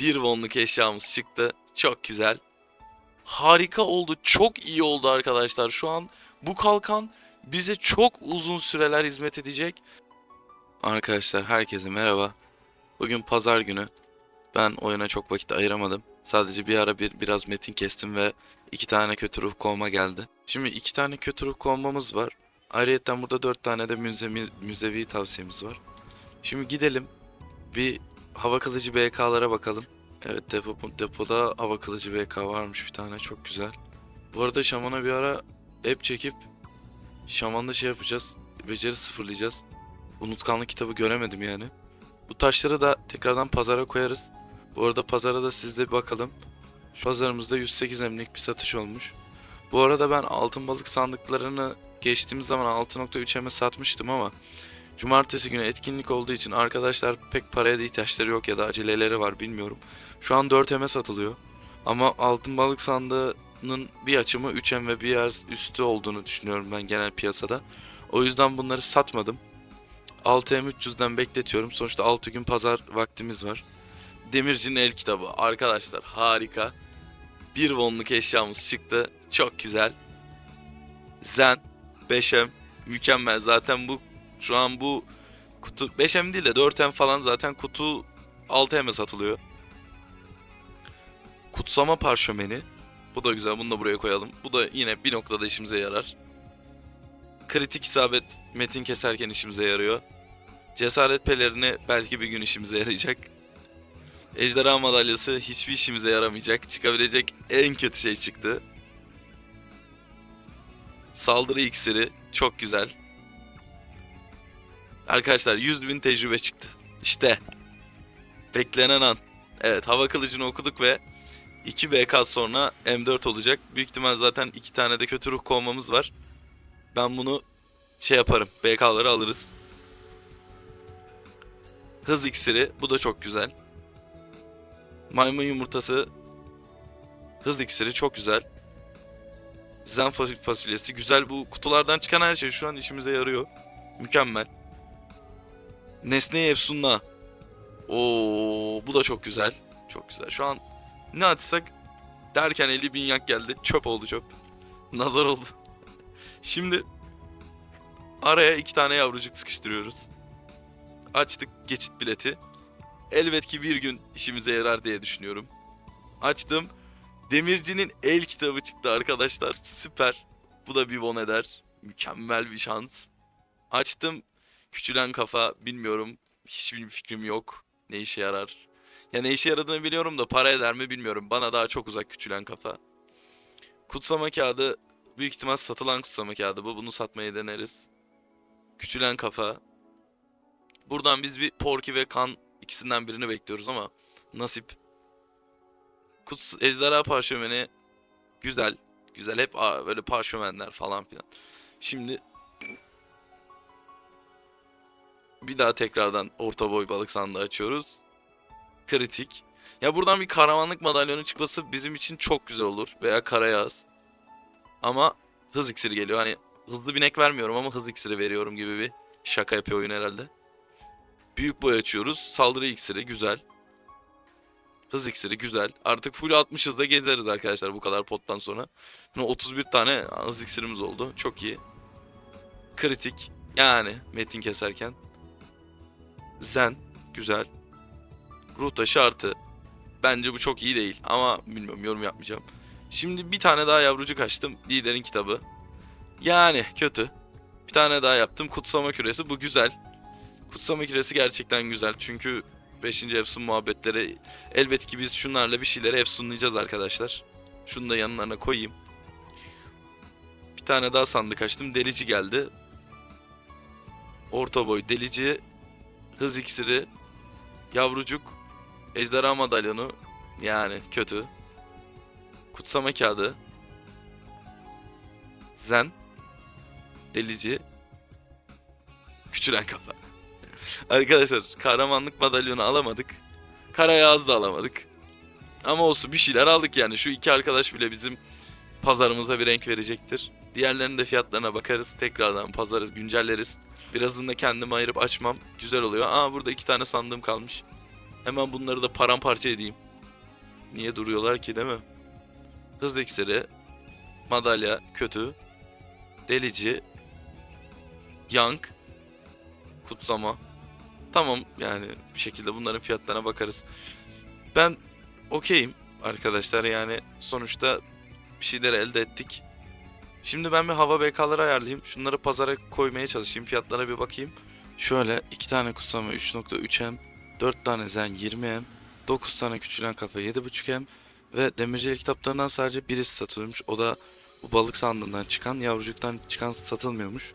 Bir wonluk eşyamız çıktı. Çok güzel. Harika oldu. Çok iyi oldu arkadaşlar. Şu an bu kalkan bize çok uzun süreler hizmet edecek. Arkadaşlar herkese merhaba. Bugün pazar günü. Ben oyuna çok vakit ayıramadım. Sadece bir ara bir biraz metin kestim ve iki tane kötü ruh kovma geldi. Şimdi iki tane kötü ruh kovmamız var. Ayrıca burada dört tane de müzevi, müzevi tavsiyemiz var. Şimdi gidelim. Bir hava kılıcı BK'lara bakalım. Evet depo, depoda hava kılıcı BK varmış bir tane çok güzel. Bu arada şamana bir ara app çekip şamanda şey yapacağız. Beceri sıfırlayacağız. Unutkanlık kitabı göremedim yani. Bu taşları da tekrardan pazara koyarız. Bu arada pazara da siz de bir bakalım. Şu pazarımızda 108 emlik bir satış olmuş. Bu arada ben altın balık sandıklarını geçtiğimiz zaman 6.3'e satmıştım ama Cumartesi günü etkinlik olduğu için arkadaşlar pek paraya da ihtiyaçları yok ya da aceleleri var bilmiyorum. Şu an 4M'e satılıyor. Ama altın balık sandığının bir açımı 3M ve bir yer üstü olduğunu düşünüyorum ben genel piyasada. O yüzden bunları satmadım. 6M 300'den bekletiyorum. Sonuçta 6 gün pazar vaktimiz var. Demirci'nin el kitabı. Arkadaşlar harika. Bir wonluk eşyamız çıktı. Çok güzel. Zen 5M mükemmel. Zaten bu şu an bu kutu 5M değil de 4M falan zaten kutu 6M'e satılıyor. Kutsama parşömeni. Bu da güzel. Bunu da buraya koyalım. Bu da yine bir noktada işimize yarar. Kritik isabet metin keserken işimize yarıyor. Cesaret pelerini belki bir gün işimize yarayacak. Ejderha madalyası hiçbir işimize yaramayacak. Çıkabilecek en kötü şey çıktı. Saldırı iksiri çok güzel. Arkadaşlar 100 bin tecrübe çıktı. İşte. Beklenen an. Evet hava kılıcını okuduk ve 2 BK sonra M4 olacak. Büyük ihtimal zaten 2 tane de kötü ruh kovmamız var. Ben bunu şey yaparım. BK'ları alırız. Hız iksiri. Bu da çok güzel. Maymun yumurtası. Hız iksiri çok güzel. Zen fasulyesi. Güzel bu kutulardan çıkan her şey şu an işimize yarıyor. Mükemmel. Nesne Efsunla. Oo, bu da çok güzel. Çok güzel. Şu an ne açsak derken 50 bin yak geldi. Çöp oldu çöp. Nazar oldu. Şimdi araya iki tane yavrucuk sıkıştırıyoruz. Açtık geçit bileti. Elbet ki bir gün işimize yarar diye düşünüyorum. Açtım. Demirci'nin el kitabı çıktı arkadaşlar. Süper. Bu da bir bon eder. Mükemmel bir şans. Açtım. Küçülen kafa bilmiyorum. Hiçbir fikrim yok. Ne işe yarar? Ya ne işe yaradığını biliyorum da para eder mi bilmiyorum. Bana daha çok uzak küçülen kafa. Kutsama kağıdı büyük ihtimal satılan kutsama kağıdı bu. Bunu satmayı deneriz. Küçülen kafa. Buradan biz bir Porky ve Kan ikisinden birini bekliyoruz ama nasip. Kuts Ejderha parşömeni güzel. Güzel hep böyle parşömenler falan filan. Şimdi bir daha tekrardan orta boy balık sandığı açıyoruz. Kritik. Ya buradan bir karavanlık madalyonu çıkması bizim için çok güzel olur. Veya karayağız. Ama hız iksiri geliyor. Hani hızlı binek vermiyorum ama hız iksiri veriyorum gibi bir şaka yapıyor oyun herhalde. Büyük boy açıyoruz. Saldırı iksiri güzel. Hız iksiri güzel. Artık full 60 hızda gezeriz arkadaşlar bu kadar pottan sonra. Şimdi 31 tane hız iksirimiz oldu. Çok iyi. Kritik. Yani metin keserken. Zen. Güzel. Ruh taşı artı. Bence bu çok iyi değil ama bilmiyorum yorum yapmayacağım. Şimdi bir tane daha yavrucuk açtım. Liderin kitabı. Yani kötü. Bir tane daha yaptım. Kutsama küresi. Bu güzel. Kutsama küresi gerçekten güzel. Çünkü 5. Efsun muhabbetleri elbet ki biz şunlarla bir şeyleri efsunlayacağız arkadaşlar. Şunu da yanlarına koyayım. Bir tane daha sandık açtım. Delici geldi. Orta boy delici. Hız iksiri. Yavrucuk. Ejderha madalyonu. Yani kötü. Kutsama kağıdı. Zen. Delici. Küçülen kafa. Arkadaşlar kahramanlık madalyonu alamadık. Karayağız da alamadık. Ama olsun bir şeyler aldık yani. Şu iki arkadaş bile bizim pazarımıza bir renk verecektir. Diğerlerinin de fiyatlarına bakarız. Tekrardan pazarı güncelleriz. Birazını da kendim ayırıp açmam güzel oluyor. Aa burada iki tane sandığım kalmış. Hemen bunları da paramparça edeyim. Niye duruyorlar ki değil mi? Hız iksiri, madalya kötü, delici, yank, kutsama. Tamam yani bir şekilde bunların fiyatlarına bakarız. Ben okeyim arkadaşlar yani sonuçta bir şeyler elde ettik. Şimdi ben bir hava BK'ları ayarlayayım. Şunları pazara koymaya çalışayım. Fiyatlara bir bakayım. Şöyle iki tane kutsama 3.3M, 4 tane zen 20M, 9 tane küçülen kafa 7.5M ve demircilik kitaplarından sadece birisi satılıyormuş. O da bu balık sandığından çıkan, yavrucuktan çıkan satılmıyormuş.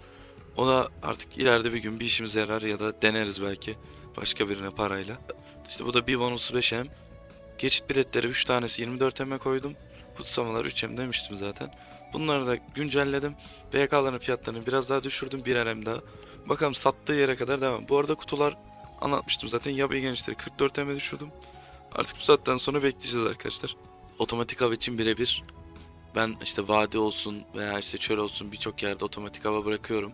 O da artık ileride bir gün bir işimize yarar ya da deneriz belki başka birine parayla. İşte bu da bir 35M. Geçit biletleri 3 tanesi 24M'e koydum. Kutsamalar 3M demiştim zaten. Bunları da güncelledim. BK'ların fiyatlarını biraz daha düşürdüm. Bir RM daha. Bakalım sattığı yere kadar devam. Bu arada kutular anlatmıştım zaten. Yabayı gençleri 44 M'e düşürdüm. Artık bu saatten sonra bekleyeceğiz arkadaşlar. Otomatik hava için birebir. Ben işte vadi olsun veya işte çöl olsun birçok yerde otomatik hava bırakıyorum.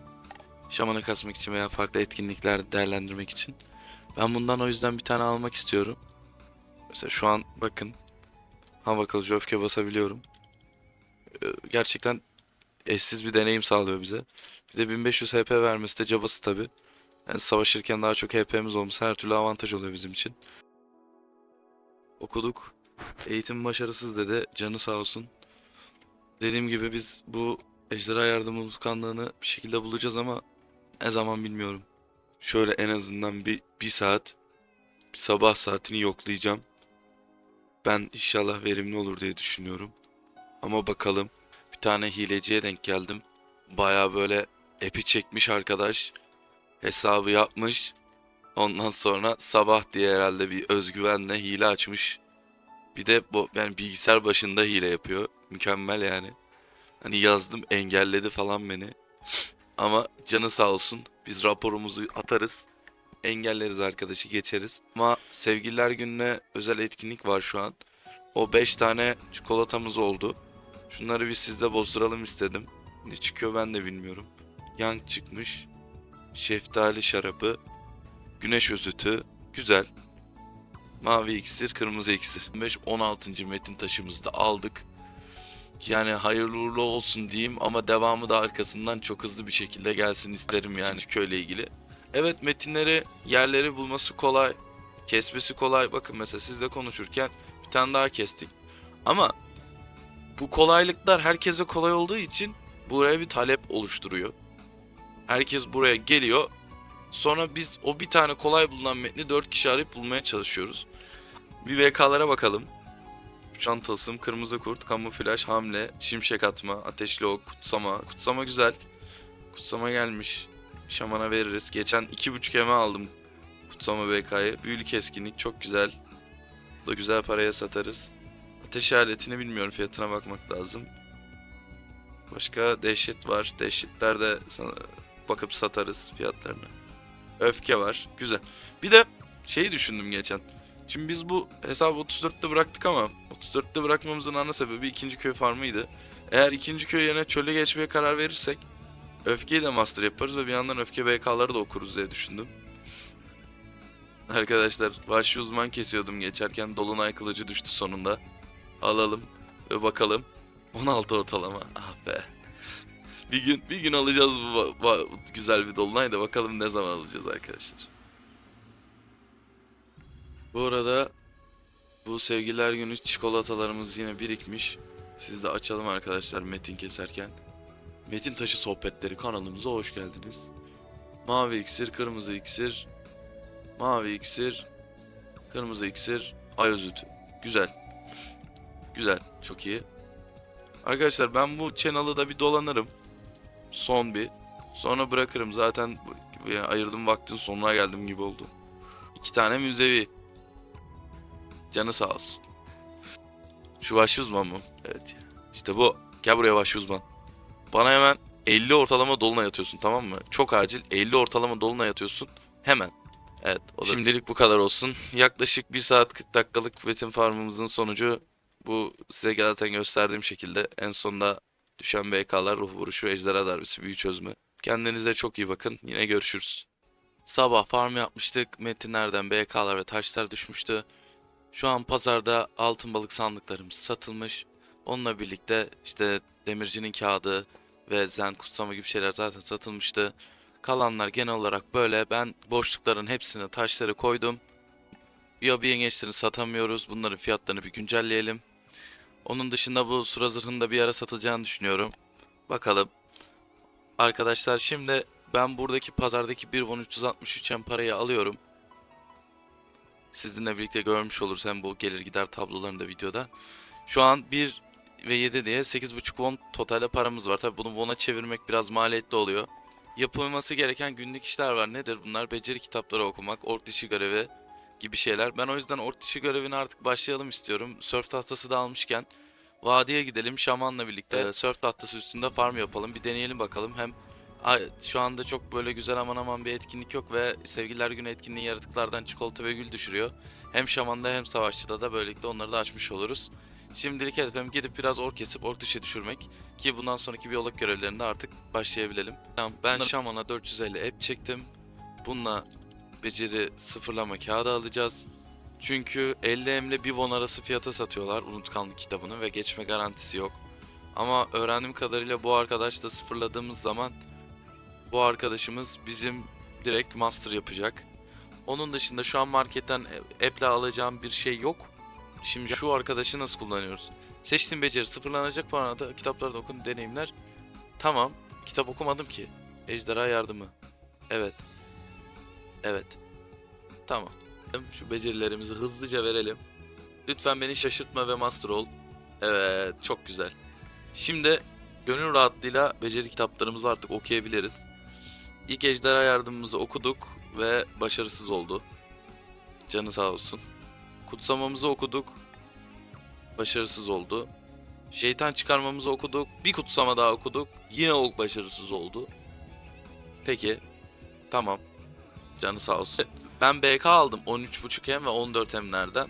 Şamanı kasmak için veya farklı etkinlikler değerlendirmek için. Ben bundan o yüzden bir tane almak istiyorum. Mesela şu an bakın hava kılıcı öfke basabiliyorum. Ee, Gerçekten eşsiz bir deneyim sağlıyor bize. Bir de 1500 HP vermesi de cabası tabi. Yani savaşırken daha çok HP'miz olması her türlü avantaj oluyor bizim için. Okuduk. Eğitim başarısız dedi. Canı sağ olsun. Dediğim gibi biz bu ejderha yardımı unutkanlığını bir şekilde bulacağız ama ne zaman bilmiyorum. Şöyle en azından bir, bir saat bir sabah saatini yoklayacağım. Ben inşallah verimli olur diye düşünüyorum. Ama bakalım. Bir tane hileciye denk geldim. Baya böyle epi çekmiş arkadaş. Hesabı yapmış. Ondan sonra sabah diye herhalde bir özgüvenle hile açmış. Bir de bu yani bilgisayar başında hile yapıyor. Mükemmel yani. Hani yazdım engelledi falan beni. Ama canı sağ olsun. Biz raporumuzu atarız. Engelleriz arkadaşı geçeriz. Ama sevgililer gününe özel etkinlik var şu an. O 5 tane çikolatamız oldu. Şunları bir sizde bozduralım istedim. Ne çıkıyor ben de bilmiyorum. Yang çıkmış. Şeftali şarabı. Güneş özütü. Güzel. Mavi iksir, kırmızı iksir. 5 16. metin taşımızı da aldık. Yani hayırlı uğurlu olsun diyeyim ama devamı da arkasından çok hızlı bir şekilde gelsin isterim yani köyle ilgili. Evet metinleri, yerleri bulması kolay. Kesmesi kolay. Bakın mesela sizle konuşurken bir tane daha kestik. Ama bu kolaylıklar herkese kolay olduğu için buraya bir talep oluşturuyor. Herkes buraya geliyor. Sonra biz o bir tane kolay bulunan metni 4 kişi arayıp bulmaya çalışıyoruz. Bir VK'lara bakalım. Uçan tılsım, kırmızı kurt, kamuflaj, hamle, şimşek atma, ateşli ok, kutsama. Kutsama güzel. Kutsama gelmiş. Şamana veririz. Geçen 2.5 eme aldım kutsama VK'yı. Büyülü keskinlik çok güzel. Bu da güzel paraya satarız. Ateş aletini bilmiyorum fiyatına bakmak lazım. Başka dehşet var. Dehşetler de sana bakıp satarız fiyatlarını. Öfke var. Güzel. Bir de şeyi düşündüm geçen. Şimdi biz bu hesabı 34'te bıraktık ama 34'te bırakmamızın ana sebebi ikinci köy farmıydı. Eğer ikinci köy yerine çöle geçmeye karar verirsek öfkeyi de master yaparız ve bir yandan öfke BK'ları da okuruz diye düşündüm. Arkadaşlar vahşi uzman kesiyordum geçerken dolunay kılıcı düştü sonunda. Alalım ve bakalım. 16 ortalama. Ah be. Bir gün bir gün alacağız bu va- güzel bir dolunay da bakalım ne zaman alacağız arkadaşlar. Bu arada bu sevgililer günü çikolatalarımız yine birikmiş. Siz de açalım arkadaşlar metin keserken. Metin Taşı Sohbetleri kanalımıza hoş geldiniz. Mavi iksir, kırmızı iksir, mavi iksir, kırmızı iksir, ay özütü. Güzel. Güzel, çok iyi. Arkadaşlar ben bu channel'ı da bir dolanırım. Son bir. Sonra bırakırım. Zaten ayırdığım vaktin sonuna geldim gibi oldu. İki tane müzevi. Canı sağ olsun. Şu vahşi uzman mı? Evet. İşte bu. Gel buraya vahşi uzman. Bana hemen 50 ortalama dolunay atıyorsun tamam mı? Çok acil 50 ortalama dolunay atıyorsun. Hemen. Evet. O da- Şimdilik bu kadar olsun. Yaklaşık 1 saat 40 dakikalık metin farmımızın sonucu bu size zaten gösterdiğim şekilde en sonunda düşen BK'lar ruh vuruşu ejderha darbesi büyü çözme. Kendinize çok iyi bakın. Yine görüşürüz. Sabah farm yapmıştık. Metinlerden BK'lar ve taşlar düşmüştü. Şu an pazarda altın balık sandıklarımız satılmış. Onunla birlikte işte demircinin kağıdı ve zen kutsama gibi şeyler zaten satılmıştı. Kalanlar genel olarak böyle. Ben boşlukların hepsine taşları koydum. Ya bir yengeçlerini satamıyoruz. Bunların fiyatlarını bir güncelleyelim. Onun dışında bu sura zırhını bir ara satılacağını düşünüyorum. Bakalım. Arkadaşlar şimdi ben buradaki pazardaki 1 won 363 hem parayı alıyorum. Sizinle birlikte görmüş oluruz hem bu gelir gider tablolarını da videoda. Şu an 1 ve 7 diye 8.5 won totalde paramız var. Tabi bunu won'a çevirmek biraz maliyetli oluyor. Yapılması gereken günlük işler var. Nedir bunlar? Beceri kitapları okumak, ork dişi görevi gibi şeyler. Ben o yüzden ork dişi görevine artık başlayalım istiyorum. Surf tahtası da almışken vadiye gidelim şamanla birlikte e, surf tahtası üstünde farm yapalım. Bir deneyelim bakalım. Hem şu anda çok böyle güzel aman aman bir etkinlik yok ve Sevgililer Günü etkinliği yaratıklardan çikolata ve gül düşürüyor. Hem şamanda hem savaşçıda da böylelikle onları da açmış oluruz. Şimdilik hedefim gidip biraz ork kesip ork dışı düşürmek ki bundan sonraki biyolog görevlerinde artık başlayabilelim. Ben şamana 450 ep çektim. Bununla beceri sıfırlama kağıdı alacağız. Çünkü 50 emle 1 won arası fiyata satıyorlar unutkanlık kitabını ve geçme garantisi yok. Ama öğrendiğim kadarıyla bu arkadaşla sıfırladığımız zaman bu arkadaşımız bizim direkt master yapacak. Onun dışında şu an marketten app'le alacağım bir şey yok. Şimdi şu arkadaşı nasıl kullanıyoruz? Seçtiğim beceri sıfırlanacak puanla da kitaplarda okun deneyimler. Tamam. Kitap okumadım ki. Ejderha yardımı. Evet. Evet. Tamam. Şu becerilerimizi hızlıca verelim. Lütfen beni şaşırtma ve master ol. Evet, çok güzel. Şimdi gönül rahatlığıyla beceri kitaplarımızı artık okuyabiliriz. İlk ejderha yardımımızı okuduk ve başarısız oldu. Canı sağ olsun. Kutsamamızı okuduk. Başarısız oldu. Şeytan çıkarmamızı okuduk. Bir kutsama daha okuduk. Yine o başarısız oldu. Peki. Tamam. Canı sağ olsun. Ben BK aldım 13.5 hem ve 14 hemlerden.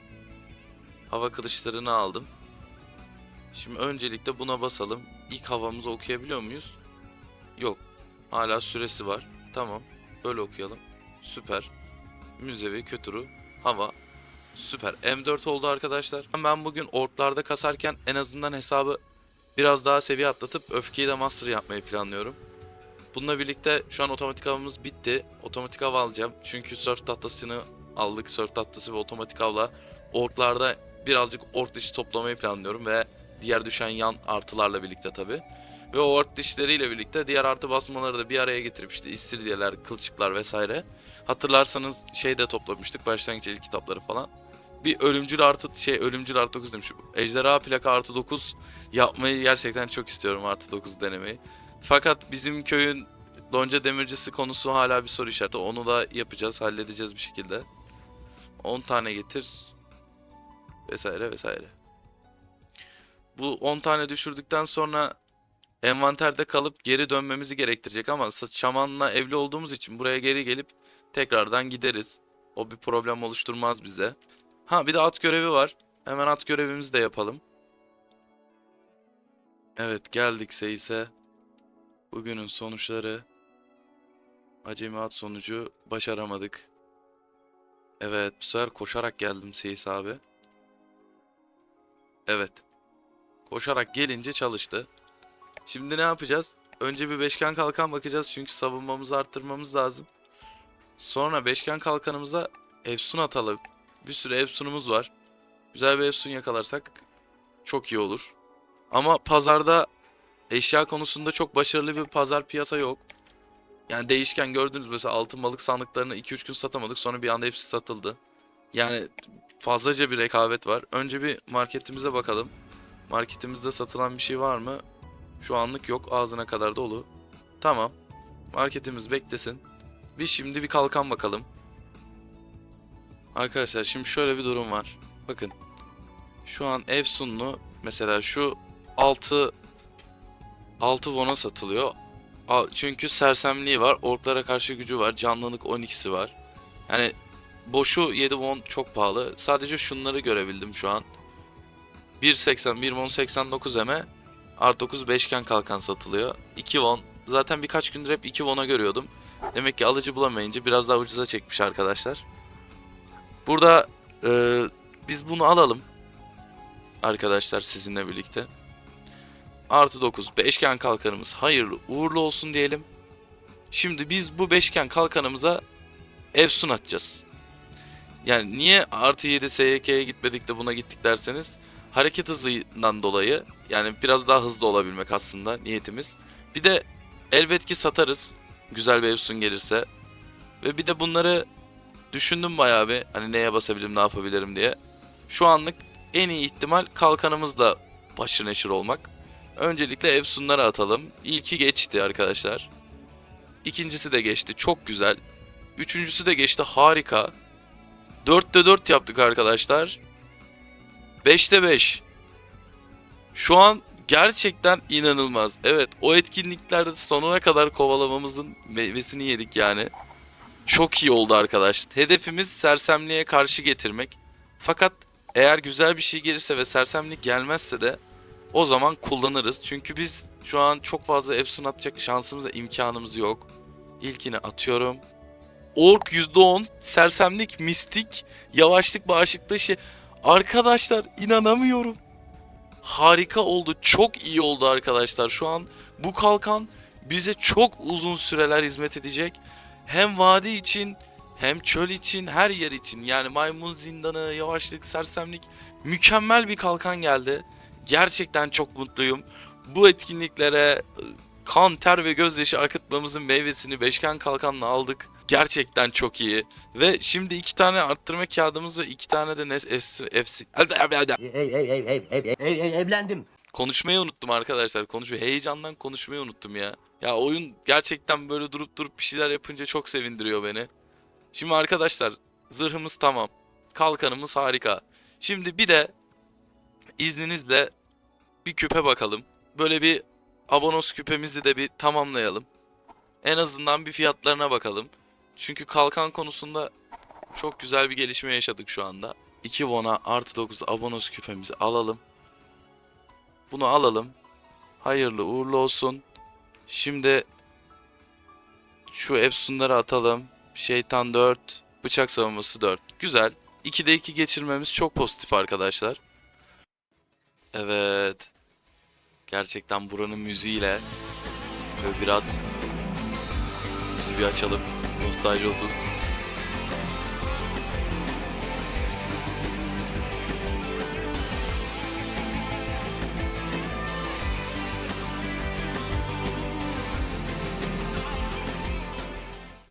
Hava kılıçlarını aldım. Şimdi öncelikle buna basalım. İlk havamızı okuyabiliyor muyuz? Yok. Hala süresi var. Tamam. Böyle okuyalım. Süper. Müzevi, kötürü, hava. Süper. M4 oldu arkadaşlar. Ben bugün orklarda kasarken en azından hesabı biraz daha seviye atlatıp öfkeyi de master yapmayı planlıyorum. Bununla birlikte şu an otomatik avımız bitti. Otomatik av alacağım. Çünkü surf tahtasını aldık. Surf tahtası ve otomatik avla orklarda birazcık ork dışı toplamayı planlıyorum ve diğer düşen yan artılarla birlikte tabi. Ve o ork dişleriyle birlikte diğer artı basmaları da bir araya getirip işte istiridyeler, kılçıklar vesaire. Hatırlarsanız şey de toplamıştık başlangıç el kitapları falan. Bir ölümcül artı şey ölümcül artı 9 demişim. Ejderha plaka artı 9 yapmayı gerçekten çok istiyorum artı 9 denemeyi. Fakat bizim köyün Donca demircisi konusu hala bir soru işareti. Onu da yapacağız, halledeceğiz bir şekilde. 10 tane getir vesaire vesaire. Bu 10 tane düşürdükten sonra envanterde kalıp geri dönmemizi gerektirecek ama şamanla evli olduğumuz için buraya geri gelip tekrardan gideriz. O bir problem oluşturmaz bize. Ha bir de at görevi var. Hemen at görevimizi de yapalım. Evet geldik Seyis'e. Bugünün sonuçları. Acemi at sonucu başaramadık. Evet bu sefer koşarak geldim Seyis abi. Evet. Koşarak gelince çalıştı. Şimdi ne yapacağız? Önce bir beşgen kalkan bakacağız çünkü savunmamızı arttırmamız lazım. Sonra beşgen kalkanımıza efsun atalım. Bir sürü efsunumuz var. Güzel bir efsun yakalarsak çok iyi olur. Ama pazarda eşya konusunda çok başarılı bir pazar piyasa yok. Yani değişken gördünüz mesela altın balık sandıklarını 2-3 gün satamadık sonra bir anda hepsi satıldı. Yani fazlaca bir rekabet var. Önce bir marketimize bakalım. Marketimizde satılan bir şey var mı? Şu anlık yok. Ağzına kadar dolu. Tamam. Marketimiz beklesin. Biz şimdi bir kalkan bakalım. Arkadaşlar şimdi şöyle bir durum var. Bakın. Şu an Efsunlu mesela şu 6 6 won'a satılıyor. Çünkü sersemliği var, orklara karşı gücü var, canlılık 12'si var. Yani boşu 7 won çok pahalı. Sadece şunları görebildim şu an. 1.80, 1 won 89 eme Art 9 beşgen kalkan satılıyor. 2 won. Zaten birkaç gündür hep 2 won'a görüyordum. Demek ki alıcı bulamayınca biraz daha ucuza çekmiş arkadaşlar. Burada e, biz bunu alalım. Arkadaşlar sizinle birlikte. Artı 9 beşgen kalkanımız hayırlı uğurlu olsun diyelim. Şimdi biz bu beşgen kalkanımıza Efsun atacağız. Yani niye artı 7 SYK'ye gitmedik de buna gittik derseniz hareket hızından dolayı yani biraz daha hızlı olabilmek aslında niyetimiz. Bir de elbet ki satarız güzel bir Efsun gelirse. Ve bir de bunları düşündüm bayağı bir hani neye basabilirim ne yapabilirim diye. Şu anlık en iyi ihtimal kalkanımızla başır neşir olmak. Öncelikle Efsunları atalım. İlki geçti arkadaşlar. İkincisi de geçti. Çok güzel. Üçüncüsü de geçti. Harika. 4'te 4 yaptık arkadaşlar. 5'te 5. Şu an gerçekten inanılmaz. Evet o etkinliklerde sonuna kadar kovalamamızın meyvesini yedik yani. Çok iyi oldu arkadaşlar. Hedefimiz sersemliğe karşı getirmek. Fakat eğer güzel bir şey gelirse ve sersemlik gelmezse de o zaman kullanırız. Çünkü biz şu an çok fazla Efsun atacak şansımız imkanımız yok. İlkini atıyorum. Ork %10, sersemlik, mistik, yavaşlık, bağışıklığı şey. Arkadaşlar inanamıyorum. Harika oldu. Çok iyi oldu arkadaşlar. Şu an bu kalkan bize çok uzun süreler hizmet edecek. Hem vadi için hem çöl için her yer için. Yani maymun zindanı, yavaşlık, sersemlik mükemmel bir kalkan geldi. Gerçekten çok mutluyum. Bu etkinliklere e, kan, ter ve gözyaşı akıtmamızın meyvesini Beşgen Kalkan'la aldık. Gerçekten çok iyi. Ve şimdi iki tane arttırma kağıdımız ve iki tane de Nes ev- evlendim. Konuşmayı unuttum arkadaşlar. Konuşuyor. Heyecandan konuşmayı unuttum ya. Ya oyun gerçekten böyle durup durup bir şeyler yapınca çok sevindiriyor beni. Şimdi arkadaşlar zırhımız tamam. Kalkanımız harika. Şimdi bir de izninizle bir küpe bakalım. Böyle bir abonos küpemizi de bir tamamlayalım. En azından bir fiyatlarına bakalım. Çünkü kalkan konusunda çok güzel bir gelişme yaşadık şu anda. 2 bona artı 9 abonos küpemizi alalım. Bunu alalım. Hayırlı uğurlu olsun. Şimdi şu Efsunları atalım. Şeytan 4, bıçak savunması 4. Güzel. 2'de 2 geçirmemiz çok pozitif arkadaşlar. Evet. Gerçekten buranın müziğiyle böyle biraz müziği bir açalım. Nostalji olsun.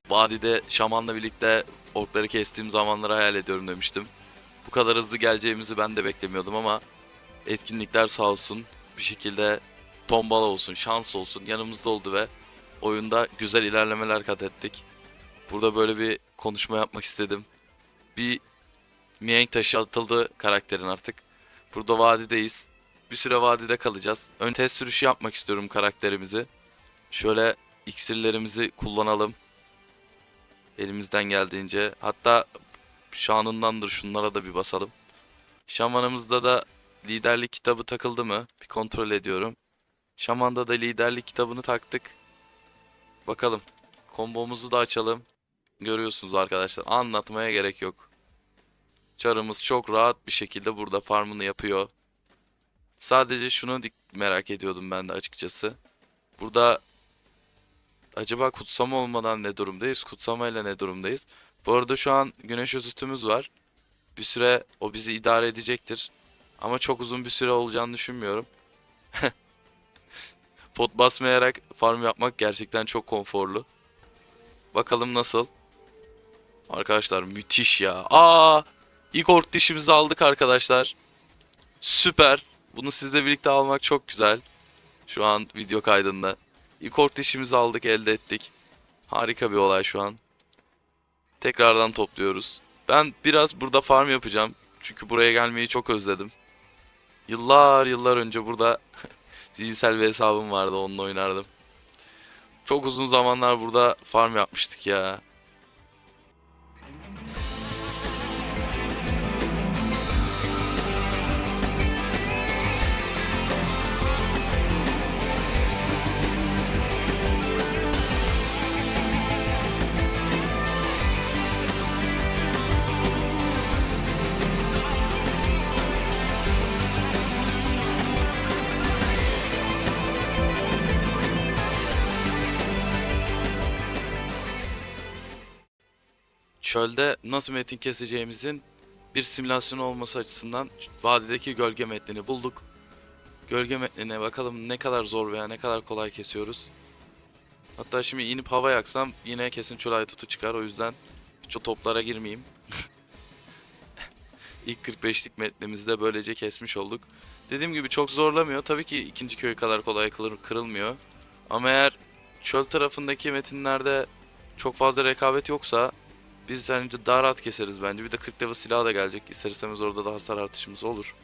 Vadide şamanla birlikte orkları kestiğim zamanları hayal ediyorum demiştim. Bu kadar hızlı geleceğimizi ben de beklemiyordum ama etkinlikler sağ olsun bir şekilde tombala olsun, şans olsun yanımızda oldu ve oyunda güzel ilerlemeler kat ettik. Burada böyle bir konuşma yapmak istedim. Bir mihenk taşı atıldı karakterin artık. Burada vadideyiz. Bir süre vadide kalacağız. Ön test sürüşü yapmak istiyorum karakterimizi. Şöyle iksirlerimizi kullanalım. Elimizden geldiğince. Hatta şanındandır şunlara da bir basalım. Şamanımızda da liderlik kitabı takıldı mı? Bir kontrol ediyorum. Şaman'da da liderlik kitabını taktık. Bakalım. Kombomuzu da açalım. Görüyorsunuz arkadaşlar. Anlatmaya gerek yok. Çarımız çok rahat bir şekilde burada farmını yapıyor. Sadece şunu merak ediyordum ben de açıkçası. Burada acaba kutsama olmadan ne durumdayız? Kutsamayla ne durumdayız? Bu arada şu an güneş özütümüz var. Bir süre o bizi idare edecektir. Ama çok uzun bir süre olacağını düşünmüyorum. Pot basmayarak farm yapmak gerçekten çok konforlu. Bakalım nasıl? Arkadaşlar müthiş ya. Aa! İlk ork dişimizi aldık arkadaşlar. Süper. Bunu sizle birlikte almak çok güzel. Şu an video kaydında. İlk ork dişimizi aldık, elde ettik. Harika bir olay şu an. Tekrardan topluyoruz. Ben biraz burada farm yapacağım. Çünkü buraya gelmeyi çok özledim. Yıllar yıllar önce burada zihinsel bir hesabım vardı onunla oynardım. Çok uzun zamanlar burada farm yapmıştık ya. Çölde nasıl metin keseceğimizin bir simülasyonu olması açısından vadideki gölge metnini bulduk. Gölge metnine bakalım ne kadar zor veya ne kadar kolay kesiyoruz. Hatta şimdi inip hava yaksam yine kesin çöl aytutu çıkar o yüzden hiç o toplara girmeyeyim. İlk 45'lik metnimizi de böylece kesmiş olduk. Dediğim gibi çok zorlamıyor. Tabii ki ikinci köy kadar kolay kırıl- kırılmıyor. Ama eğer çöl tarafındaki metinlerde çok fazla rekabet yoksa biz bence daha rahat keseriz bence. Bir de 40 level silah da gelecek. İsterseniz orada da hasar artışımız olur.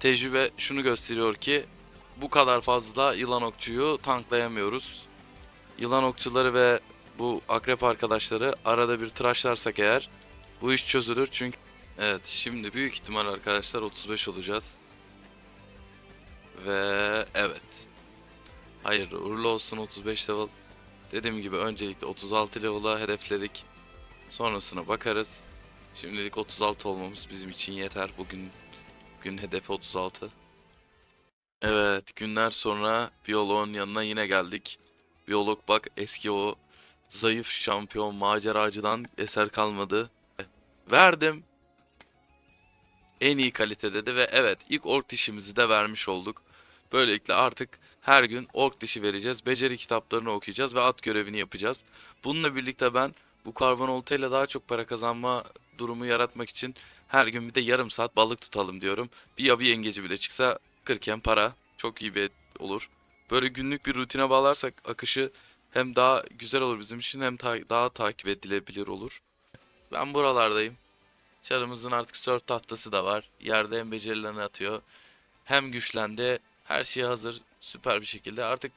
Tecrübe şunu gösteriyor ki bu kadar fazla yılan okçuyu tanklayamıyoruz. Yılan okçuları ve bu akrep arkadaşları arada bir tıraşlarsak eğer bu iş çözülür çünkü Evet şimdi büyük ihtimal arkadaşlar 35 olacağız. Ve evet. Hayır uğurlu olsun 35 level. Dediğim gibi öncelikle 36 level'a hedefledik. Sonrasına bakarız. Şimdilik 36 olmamız bizim için yeter. Bugün gün hedefi 36. Evet günler sonra biyoloğun yanına yine geldik. Biyolog bak eski o zayıf şampiyon maceracıdan eser kalmadı. Verdim. En iyi kalitede de ve evet ilk ork dişimizi de vermiş olduk. Böylelikle artık her gün ork dişi vereceğiz. Beceri kitaplarını okuyacağız ve at görevini yapacağız. Bununla birlikte ben bu karbon oltayla daha çok para kazanma durumu yaratmak için her gün bir de yarım saat balık tutalım diyorum. Bir yabi yengeci bile çıksa 40 yen para. Çok iyi bir olur. Böyle günlük bir rutine bağlarsak akışı hem daha güzel olur bizim için hem ta- daha takip edilebilir olur. Ben buralardayım. Çarımızın artık surf tahtası da var. Yerde hem becerilerini atıyor. Hem güçlendi. Her şey hazır. Süper bir şekilde. Artık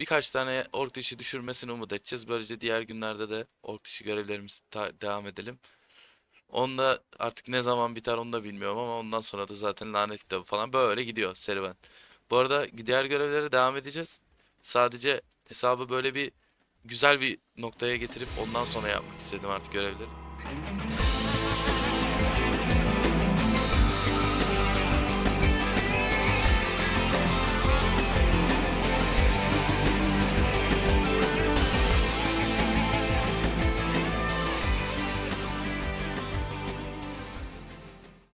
birkaç tane ork dişi düşürmesini umut edeceğiz. Böylece diğer günlerde de ork dişi görevlerimiz devam edelim. Onda artık ne zaman biter onu da bilmiyorum ama ondan sonra da zaten lanet kitabı falan böyle gidiyor serüven. Bu arada diğer görevlere devam edeceğiz. Sadece hesabı böyle bir güzel bir noktaya getirip ondan sonra yapmak istedim artık görevleri.